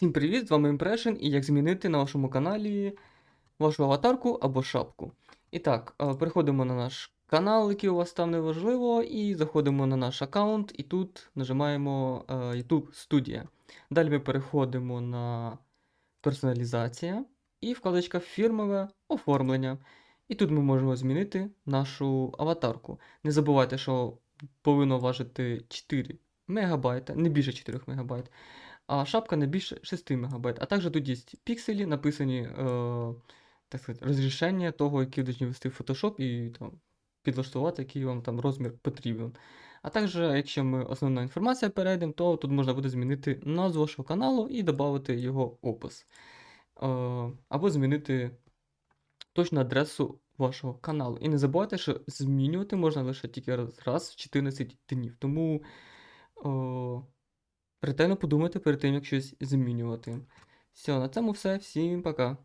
Всім привіт, з вами Impression і як змінити на вашому каналі вашу аватарку або шапку. І так, е, переходимо на наш канал, який у вас там неважливо, і заходимо на наш аккаунт, і тут нажимаємо е, YouTube Studio. Далі ми переходимо на персоналізація і вкладочка фірмове оформлення. І тут ми можемо змінити нашу аватарку. Не забувайте, що повинно важити 4 МБ, не більше 4 МБ а шапка не більше 6 МБ. А також тут є пікселі, написані е, так сказати, розрішення того, які повинні ввести в Photoshop і там, підлаштувати, який вам там розмір потрібен. А також, якщо ми основна інформація перейдемо, то тут можна буде змінити назву вашого каналу і додати його опис. Е, або змінити точну адресу вашого каналу. І не забувайте, що змінювати можна лише тільки раз, раз в 14 днів. Тому. О, Ретельно подумайте перед тим, як щось змінювати. Все, на цьому все. Всім пока.